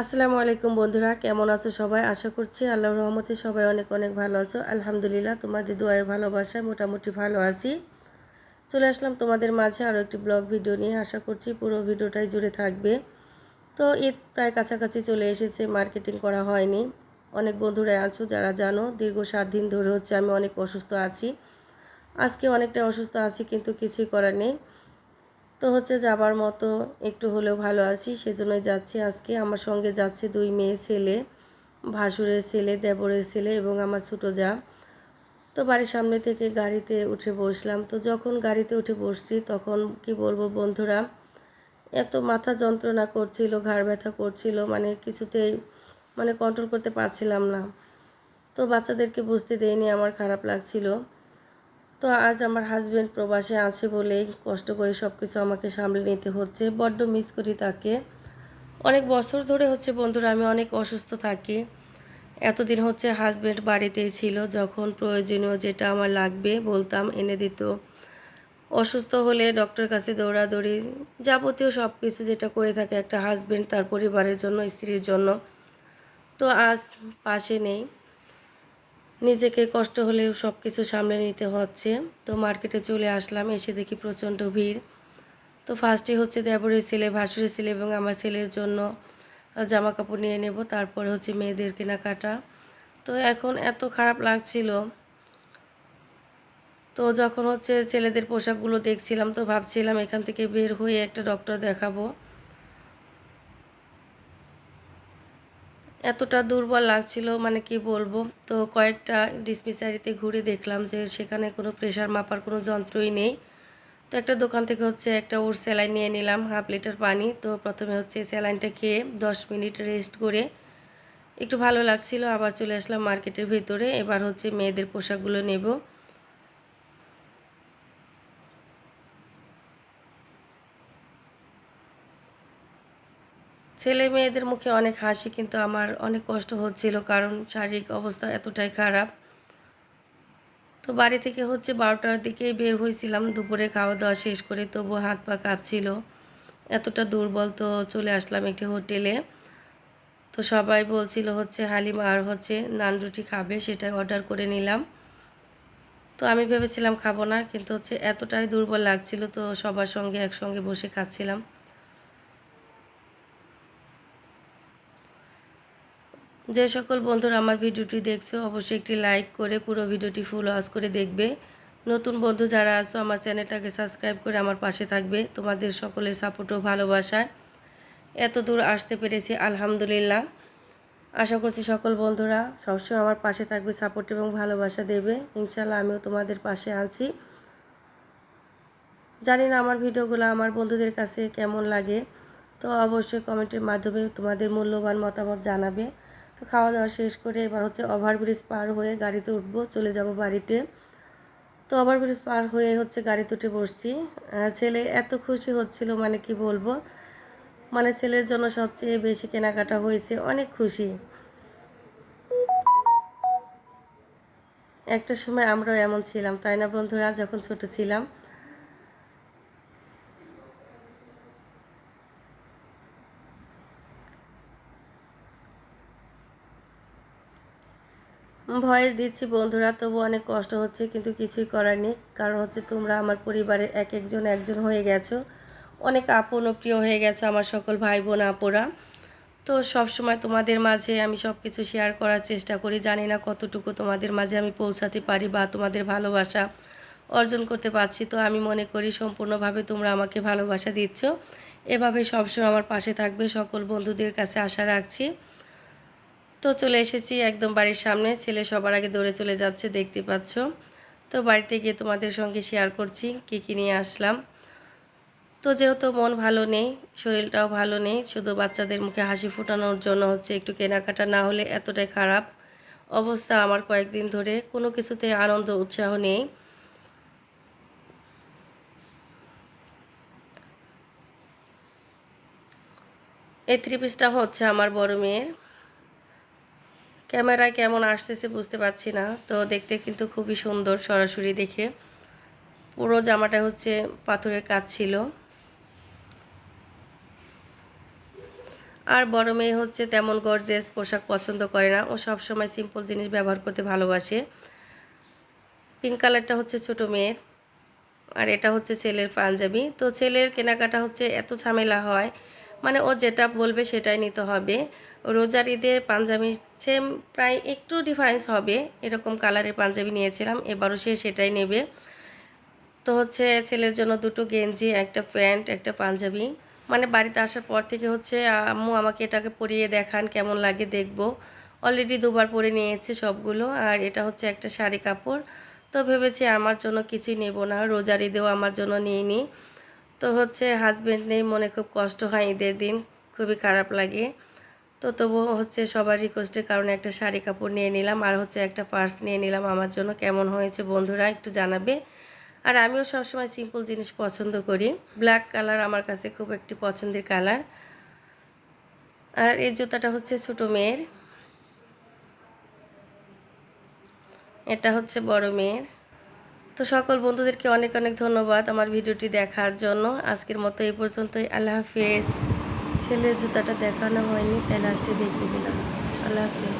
আসসালামু আলাইকুম বন্ধুরা, কেমন আছো সবাই? আশা করছি আল্লাহ রহমতে সবাই অনেক অনেক ভালো আছো। আলহামদুলিল্লাহ, তোমাদের দোয়ায় ভালোবাসায় মোটামুটি ভালো আছি। চলে আসলাম তোমাদের মাঝে আরও একটি ব্লগ ভিডিও নিয়ে। আশা করছি পুরো ভিডিওটাই জুড়ে থাকবে। তো ঈদ প্রায় কাছাকাছি চলে এসেছে, মার্কেটিং করা হয়নি। অনেক বন্ধুরা আছো, যারা জানো, দীর্ঘ সাত দিন ধরে হচ্ছে আমি অনেক অসুস্থ আছি। আজকে অনেকটা অসুস্থ আছি, কিন্তু কিছুই করার নেই। তো হচ্ছে যাবার মতো একটু হলেও ভালো আছি, সেজন্যই যাচ্ছি আজকে। আমার সঙ্গে যাচ্ছে দুই মেয়ে ছেলে, ভাসুরের ছেলে, দেবরের ছেলে এবং আমার ছোটো যা। তো বাড়ির সামনে থেকে গাড়িতে উঠে বসলাম। তো যখন গাড়িতে উঠে বসছি তখন কি বলব বন্ধুরা, এত মাথা যন্ত্রণা করছিল, ঘাড় ব্যথা করছিল মানে কিছুতেই মানে কন্ট্রোল করতে পারছিলাম না। তো বাচ্চাদেরকে বুঝতে দেয়নি আমার খারাপ লাগছিল। তো আজ আমার হাজব্যান্ড প্রবাসে আছে বলেই কষ্ট করে সব কিছু আমাকে সামলে নিতে হচ্ছে। বড্ড মিস করি তাকে। অনেক বছর ধরে হচ্ছে বন্ধুরা, আমি অনেক অসুস্থ থাকি। এতদিন হচ্ছে হাজব্যান্ড বাড়িতেই ছিল, যখন প্রয়োজনীয় যেটা আমার লাগবে বলতাম, এনে দিত। অসুস্থ হলে ডক্টর কাছে দৌড়াদৌড়ি যাবতীয় সব কিছু যেটা করে থাকে একটা হাজব্যান্ড তার পরিবারের জন্য, স্ত্রীর জন্য। তো আজ পাশে নেই। নিজেকে কষ্ট হলেও সব কিছু সামলে নিতে হচ্ছে। তো মার্কেটে চলে আসলাম, এসে দেখি প্রচণ্ড ভিড়। তো ফার্স্টে হচ্ছে দেবরের ছেলে, ভাসুরের ছেলে এবং আমার ছেলের জন্য জামা কাপড় নিয়ে নেব। তারপরে হচ্ছে মেয়েদের কেনাকাটা। তো এখন এত খারাপ লাগছিল। তো যখন হচ্ছে ছেলেদের পোশাকগুলো দেখছিলাম, তো ভাবছিলাম এখান থেকে বের হয়ে একটা ডক্টর দেখাবো। এতটা দুর্বল লাগছিল মানে কি বলব? তো কয়েকটা ডিসপেন্সারিতে ঘুরে দেখলাম যে সেখানে কোনো প্রেশার মাপার কোনো যন্ত্রই নেই। তো একটা দোকান থেকে হচ্ছে একটা ওর স্যালাইন নিয়ে নিলাম, হাফ লিটার পানি। তো প্রথমে হচ্ছে স্যালাইনটা খেয়ে দশ মিনিট রেস্ট করে একটু ভালো লাগছিল, আবার চলে আসলাম মার্কেটের ভেতরে। এবার হচ্ছে মেয়েদের পোশাকগুলো নেব। ছেলে মেয়েদের মুখে অনেক হাসি, কিন্তু আমার অনেক কষ্ট হচ্ছিল কারণ শারীরিক অবস্থা এতটাই খারাপ। তো বাড়ি থেকে হচ্ছে বারোটার দিকে বের হয়েছিলাম, দুপুরে খাওয়া দাওয়া শেষ করে তবু হাত পা কাঁপছিল। এতটা দুর্বল তো চলে আসলাম একটি হোটেলে। তো সবাই বলছিল হচ্ছে, হালিমা, আর হচ্ছে নান রুটি খাবে, সেটাই অর্ডার করে নিলাম। তো আমি ভেবেছিলাম খাব না, কিন্তু হচ্ছে এতটাই দুর্বল লাগছিল, তো সবার সঙ্গে একসঙ্গে বসে খাচ্ছিলাম। যে সকল বন্ধুরা আমার ভিডিওটি দেখছ, অবশ্যই একটি লাইক করে পুরো ভিডিওটি ফুল ওয়াশ করে দেখবে। নতুন বন্ধু যারা আছো, আমার চ্যানেলটাকে সাবস্ক্রাইব করে আমার পাশে থাকবে। তোমাদের সকলের সাপোর্ট ও ভালোবাসায় এত দূর আসতে পেরেছি, আলহামদুলিল্লাহ। আশা করছি সকল বন্ধুরা সবসময় আমার পাশে থাকবে সাপোর্ট এবং ভালোবাসা দেবে। ইনশাল্লাহ আমিও তোমাদের পাশে আছি। জানি না আমার ভিডিওগুলো আমার বন্ধুদের কাছে কেমন লাগে, তো অবশ্যই কমেন্টের মাধ্যমে তোমাদের মূল্যবান মতামত জানাবে। তো খাওয়া দাওয়া শেষ করে এবার হচ্ছে ওভারব্রিজ পার হয়ে গাড়িতে উঠবো, চলে যাব বাড়িতে। তো ওভারব্রিজ পার হয়ে হচ্ছে গাড়িতে উঠে বসছি। ছেলে এত খুশি হচ্ছিল মানে কি বলব? মানে ছেলের জন্য সবচেয়ে বেশি কেনাকাটা হয়েছে, অনেক খুশি। একটা সময় আমরাও এমন ছিলাম, তাই না বন্ধুরা? যখন ছোট ছিলাম ভয়েস দিচ্ছি বন্ধুরা, তবু অনেক কষ্ট হচ্ছে, কিন্তু কিছুই করার নেই। কারণ হচ্ছে তোমরা আমার পরিবারের এক একজন একজন হয়ে গেছো। অনেক আপন প্রিয় হয়ে গেছে আমার সকল ভাই বোন আপুরা। তো সব সময় তোমাদের মাঝে আমি সব কিছু শেয়ার করার চেষ্টা করি। জানি না কতটুকু তোমাদের মাঝে আমি পৌঁছাতে পারি বা তোমাদের ভালোবাসা অর্জন করতে পারছি। তো আমি মনে করি সম্পূর্ণভাবে তোমরা আমাকে ভালোবাসা দিচ্ছ। এভাবে সবসময় আমার পাশে থাকবে। সকল বন্ধুদের কাছে আশা রাখছি। তো চলে এসেছি একদম বাড়ির সামনে। ছেলে সবার আগে দৌড়ে চলে যাচ্ছে, দেখতে পাচ্ছ। তো বাড়িতে গিয়ে তোমাদের সঙ্গে শেয়ার করছি, কী কী নিয়ে আসলাম। তো যেহেতু মন ভালো নেই, শরীরটাও ভালো নেই, শুধু বাচ্চাদের মুখে হাসি ফোটানোর জন্য হচ্ছে একটু কেনাকাটা না হলে এতটাই খারাপ অবস্থা আমার কয়েকদিন ধরে। কোনো কিছুতে আনন্দ, উৎসাহ নেই। এই থ্রি পিসটা হচ্ছে আমার বড় মেয়ের। ক্যামেরায় কেমন আসতেছে বুঝতে পারছি না। তো দেখতে কিন্তু খুবই সুন্দর সরাসরি দেখে। পুরো জামাটা হচ্ছে পাথরের কাজ ছিল। আর বড় মেয়ে হচ্ছে তেমন গর্জেস পোশাক পছন্দ করে না। ও সব সময় সিম্পল জিনিস ব্যবহার করতে ভালোবাসে। পিঙ্ক কালারটা হচ্ছে ছোট মেয়ের। আর এটা হচ্ছে ছেলের পাঞ্জাবি। তো ছেলের কেনাকাটা হচ্ছে এত ঝামেলা হয়। মানে ও যেটা বলবে সেটাই নিতে হবে। রোজার ঈদে পাঞ্জাবি সেম প্রায় একটু ডিফারেন্স হবে। এরকম কালারের পাঞ্জাবি নিয়েছিলাম, এবারও সে সেটাই নেবে। তো হচ্ছে ছেলের জন্য দুটো গেঞ্জি, একটা প্যান্ট, একটা পাঞ্জাবি। মানে বাড়িতে আসার পর থেকে হচ্ছে, আম্মু আমাকে এটাকে পরিয়ে দেখান, কেমন লাগে দেখব। অলরেডি দুবার পরে নিয়েছে সবগুলো, আর এটা হচ্ছে একটা শাড়ি কাপড়। তো ভেবেছি আমার জন্য কিছুই নেব না, রোজার ঈদেও আমার জন্য নিয়ে নিই তো হচ্ছে হাজব্যান্ড নেই, মনে খুব কষ্ট হয় ঈদের দিন, খুবই খারাপ লাগে। তো তবু হচ্ছে সবার রিকোয়েস্টের কারণে একটা শাড়ি কাপড় নিয়ে নিলাম আর হচ্ছে একটা পার্স নিয়ে নিলাম আমার জন্য, কেমন হয়েছে বন্ধুরা একটু জানাবে। আর আমিও সবসময় সিম্পল জিনিস পছন্দ করি ব্ল্যাক কালার আমার কাছে খুব একটি পছন্দের কালার আর এই জুতাটা হচ্ছে ছোটো মেয়ের, এটা হচ্ছে বড় মেয়ের। তো সকল বন্ধুদেরকে অনেক অনেক ধন্যবাদ আমার ভিডিওটি দেখার জন্য। আজকের মতো এই পর্যন্তই। আল্লাহ হাফিজ। ছেলের জুতাটা দেখানো হয়নি, তাই লাস্টে দেখিয়ে দিলাম। আল্লাহ হাফিজ।